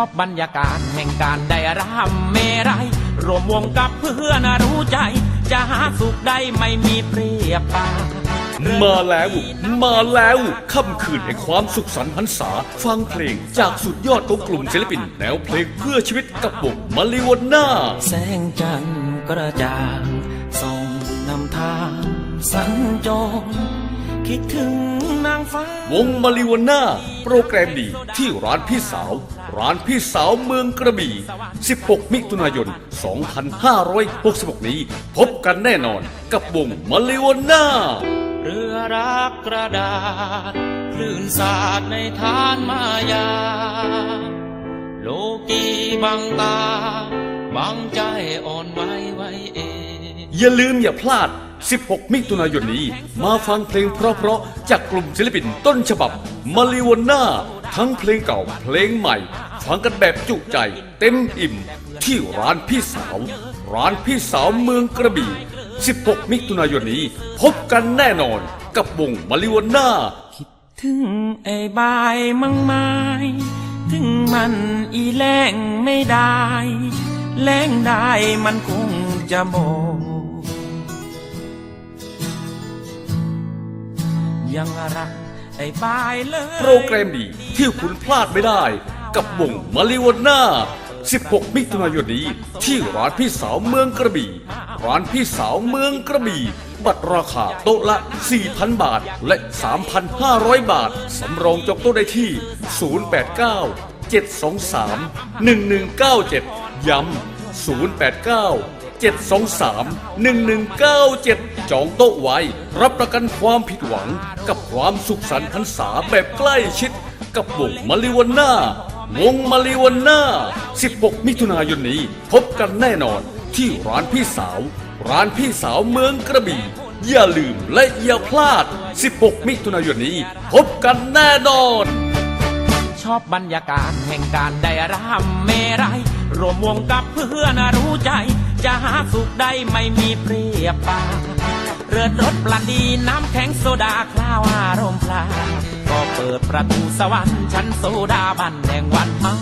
อบบรรยากาศแห่งการได้รำเมรัยรวมวงกับเพื่อนรู้ใจ จะหาสุขได้ไม่มีเปรียบปานมาแล้ว มาแล้วค่ำคืนแห่งความสุขสันต์หันษา ฟังเพลงจากสุดยอดของกลุ่มศิลปิน แนวเพลงเพื่อชีวิตกับวงมาริวาน่าแสงจันทร์กระจ่างส่องนำทางสัญจร คิดถึงนางฟ้าวงมาริวาน่าโปรแกรมดีที่ร้านพี่สาว ร้านพี่สาวเมืองกระบี่ 16 มิถุนายน 2566 นี้ พบกันแน่นอนกับวงมาริวาน่าเรือรักกระดาษคลื่นสาดในทานมายา โลกีบังตาบังใจอ่อนไหวไว้เอง อย่าลืมอย่าพลาด 16 มิถุนายนนี้ มาฟังเพลงเพราะๆจากกลุ่มศิลปินต้นฉบับมาริวาน่าทั้งเพลงเก่าเพลงใหม่ ฟังกันแบบจุใจ เต็มอิ่ม ที่ร้านพี่สาว ร้านพี่สาวเมืองกระบี่ 16 มิถุนายนนี้ พบกันแน่นอนกับวงมาริวาน่าคิดถึงไอ้บายมังไม้ถึงมันอีแรงไม่ได้ แรงได้มันคงจะโม ยังรักไอ้บายเลยโปรแกรมดีที่คุณพลาดไม่ได้ กับวงมาริวน่า 16 มิถุนายนนี้ ที่ร้านพี่สาวเมืองกระบี่ ร้านพี่สาวเมืองกระบี่ บัตรราคาโต๊ะละ 4,000 บาทและ 3,500 บาท สำรองจองโต๊ะได้ที่ 089 723 1197 ย้ำ089 723 1197 จองโต๊ะไว้ รับประกันความผิดหวัง กับความสุขสันต์หันษาแบบใกล้ชิด กับวงมาริวาน่าวงมาริวาน่า 16 มิถุนายนนี้ พบกันแน่นอนที่ร้านพี่สาว ร้านพี่สาวเมืองกระบี่ อย่าลืมและอย่าพลาด 16 มิถุนายนนี้ พบกันแน่นอน ชอบบรรยากาศแห่งการได้รำเมรัย รวมวงกับเพื่อนรู้ใจ จะหาสุขได้ไม่มีเปรียบปาเรือรถปลันดีน้ำแข็งโซดาคลาวอารมณ์พลาก็เปิดประตูสวรรค์ชั้นโซดาบันแห่งวันเมา